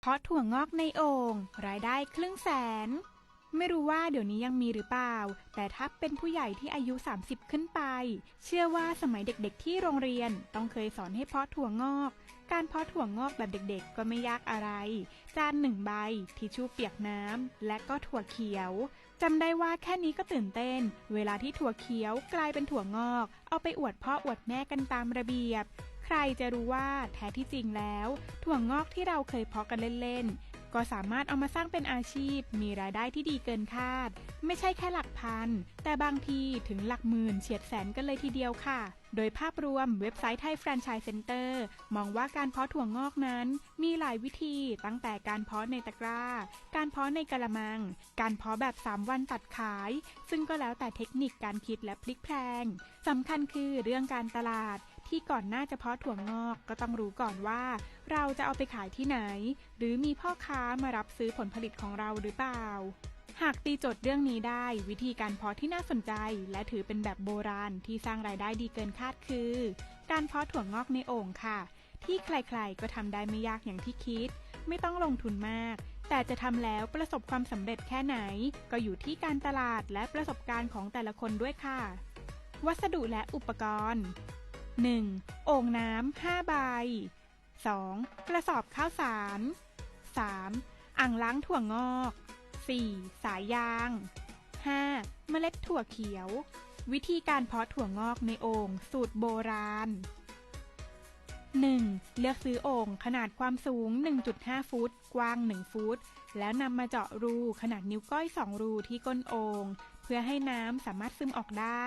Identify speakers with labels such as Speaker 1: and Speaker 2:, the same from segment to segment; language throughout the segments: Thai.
Speaker 1: เพาะถั่วงอกในโอ่งรายได้ครึ่งแสน ไม่รู้ว่าเดี๋ยวนี้ยังมีหรือเปล่า แต่ถ้าเป็นผู้ใหญ่ที่อายุ 30 ขึ้นไป เชื่อว่าสมัยเด็กๆที่โรงเรียนต้องเคยสอนให้เพาะถั่วงอก การเพาะถั่วงอกแบบเด็กๆ ก็ไม่ยากอะไร จานหนึ่งใบ ทิชชู่เปียกน้ำ และก็ถั่วเขียวจำได้ว่าแค่นี้ก็ตื่นเต้น เวลาที่ถั่วเขียวกลายเป็นถั่วงอก เอาไปอวดพ่ออวดแม่กันตามระเบียบ ใครจะรู้ว่าแท้ที่จริงแล้ว ถั่วงอกที่เราเคยเพาะกันเล่นๆ ก็สามารถเอามาสร้างเป็นอาชีพ มีรายได้ที่ดีเกินคาด ไม่ใช่แค่หลักพัน แต่บางทีถึงหลักหมื่นเฉียดแสนกันเลยทีเดียวค่ะ โดยภาพรวมเว็บไซต์ไทยแฟรนไชส์เซ็นเตอร์มองว่าการเพาะถั่วงอกนั้น มีหลายวิธีตั้งแต่การเพาะในตะกร้า การเพาะในกระมัง การเพาะแบบ 3 วันตัดขาย ซึ่งก็แล้วแต่เทคนิคการคิดและพลิกแพลงสำคัญคือเรื่องการตลาด ที่ก่อนหน้าจะเพาะถั่วงอกก็ต้องรู้ก่อนว่า เราจะเอาไปขายที่ไหน หรือมีพ่อค้ามารับซื้อผลผลิตของเราหรือเปล่า หากตีโจทย์เรื่องนี้ได้ วิธีการเพาะที่น่าสนใจ และถือเป็นแบบโบราณที่สร้างรายได้ดีเกินคาดคือ การเพาะถั่วงอกในโอ่งค่ะ ที่ใครๆก็ทำได้ไม่ยากอย่างที่คิด ไม่ต้องลงทุนมากแต่จะทำแล้วประสบความสำเร็จแค่ไหน ก็อยู่ที่การตลาดและประสบการณ์ของแต่ละคนด้วยค่ะ วัสดุและอุปกรณ์ 1. โอ่งน้ำ5ใบ 2. กระสอบข้าวสาร 3. อ่างล้างถั่วงอก 4. สายยาง 5. เมล็ดถั่วเขียว วิธีการเพาะถั่วงอกในโอ่งสูตรโบราณ 1. เลือกซื้อโอ่งขนาดความสูง 1.5 ฟุต กว้าง 1 ฟุต แล้วนำมาเจาะรูขนาดนิ้วก้อย 2 รูที่ก้นโอ่งเพื่อให้น้ำสามารถซึมออกได้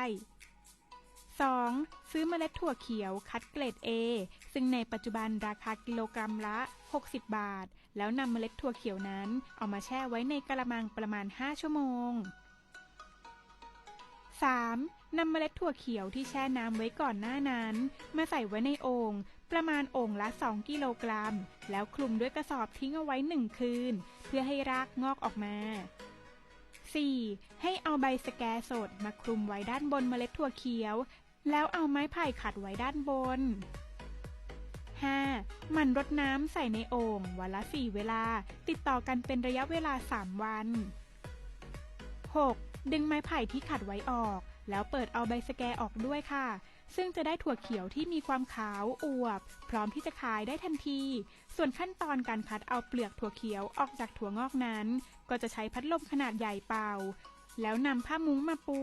Speaker 1: 2. ซื้อเมล็ดถั่วเขียวคัดเกรด A ซึ่งในปัจจุบันราคากิโลกรัมละ 60 บาท แล้วนำเมล็ดถั่วเขียวนั้น เอามาแช่ไว้ในกระมังประมาณ 5 ชั่วโมง 3. นำเมล็ดถั่วเขียวที่แช่น้ำไว้ก่อนหน้านั้น มาใส่ไว้ในโอ่งประมาณโอ่งละ 2 กิโลกรัม แล้วคลุมด้วยกระสอบทิ้งเอาไว้ 1 คืน เพื่อให้รากงอกออกมา 4. ให้เอาใบสแกสดมาคลุมไว้ด้านบนเมล็ดถั่วเขียว แล้วเอาไม้ไผ่ขัดไว้ด้านบน 5. มันรดน้ำใส่ในโอ่งวันละ4เวลา ติดต่อกันเป็นระยะเวลา 3 วัน 6. ดึงไม้ไผ่ที่ขัดไว้ออก แล้วเปิดเอาใบสแกออกด้วยค่ะ ซึ่งจะได้ถั่วเขียวที่มีความขาวอวบ พร้อมที่จะขายได้ทันที ส่วนขั้นตอนการคัดเอาเปลือกถั่วเขียวออกจากถั่วงอกนั้น ก็จะใช้พัดลมขนาดใหญ่เป่า แล้วนำผ้ามุ้งมาปู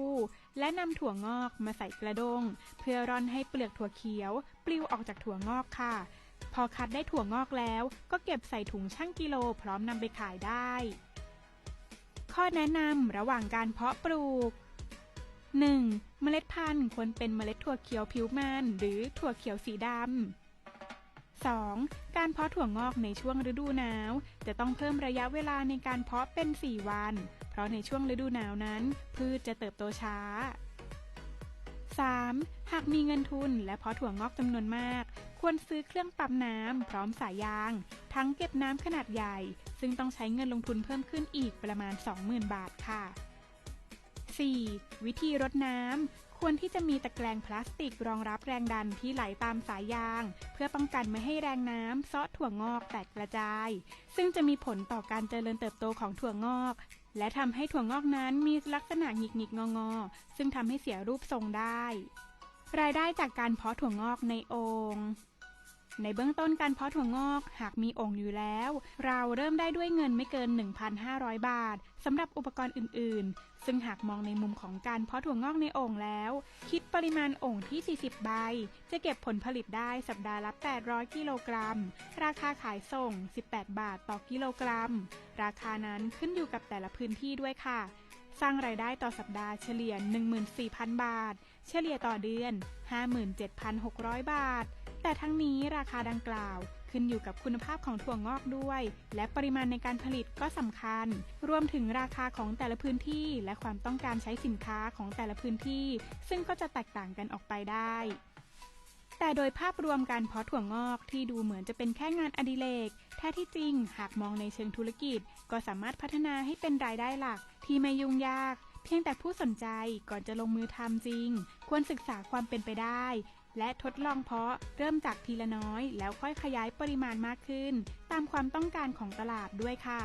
Speaker 1: และนำถั่วงอกมาใส่กระดง เพื่อร่อนให้เปลือกถั่วเขียว ปลิวออกจากถั่วงอกค่ะ พอคัดได้ถั่วงอกแล้วก็เก็บใส่ถุงชั่งกิโล พร้อมนำไปขายได้ ข้อแนะนำระหว่างการเพาะปลูก 1. เมล็ดพันธุ์ควรเป็นเมล็ดถั่วเขียวผิวมันหรือถั่วเขียวสีดำ 2. การเพาะถั่วงอกในช่วงฤดูหนาว จะต้องเพิ่มระยะเวลาในการเพาะเป็น 4 วัน เพราะในช่วงฤดูหนาวนั้น พืชจะเติบโตช้า 3. หากมีเงินทุนและเพาะถั่วงอกจำนวนมาก ควรซื้อเครื่องปั๊มน้ำพร้อมสายยาง ทั้งเก็บน้ำขนาดใหญ่ ซึ่งต้องใช้เงินลงทุนเพิ่มขึ้นอีกประมาณ 20,000 บาทค่ะ 4. วิธีรดน้ำ ควรที่จะมีตะแกรงพลาสติกรองรับแรงดันที่ไหลตามสายยาง เพื่อป้องกันไม่ให้แรงน้ำเซาะถั่วงอกแตกกระจาย ซึ่งจะมีผลต่อการเจริญเติบโตของถั่วงอก และทำให้ถั่วงอกนั้นมีลักษณะหงิกหงิกงองอซึ่งทำให้เสียรูปทรงได้ รายได้จากการเพาะถั่วงอกในโอ่ง ในเบื้องต้นการเพาะถั่วงอกหากมีโอ่งอยู่แล้ว เราเริ่มได้ด้วยเงินไม่เกิน 1,500 บาทสำหรับอุปกรณ์อื่น ๆ ซึ่งหากมองในมุมของการเพาะถั่วงอกในโอ่งแล้ว คิดปริมาณโอ่งที่ 40 ใบ จะเก็บผลผลิตได้สัปดาห์ละ 800 กิโลกรัม ราคาขายส่ง 18 บาทต่อกิโลกรัม ราคานั้นขึ้นอยู่กับแต่ละพื้นที่ด้วยค่ะ สร้างรายได้ต่อสัปดาห์เฉลี่ย 14,000 บาท เฉลี่ยต่อเดือน 57,600 บาท แต่ทั้งนี้ราคาดังกล่าว ขึ้นอยู่กับคุณภาพของถั่วงอกด้วย และปริมาณในการผลิตก็สำคัญ รวมถึงราคาของแต่ละพื้นที่ และความต้องการใช้สินค้าของแต่ละพื้นที่ ซึ่งก็จะแตกต่างกันออกไปได้แต่โดยภาพรวมการเพาะถั่วงอกที่ดูเหมือนจะเป็นแค่งานอดิเรก แท้ที่จริงหากมองในเชิงธุรกิจ ก็สามารถพัฒนาให้เป็นรายได้หลักที่ไม่ยุ่งยาก พียงแต่ผู้สนใจก่อนจะลงมือทำจริง ควรศึกษาความเป็นไปได้ และทดลองเพาะเริ่มจากทีละน้อย แล้วค่อยขยายปริมาณมากขึ้น ตามความต้องการของตลาดด้วยค่ะ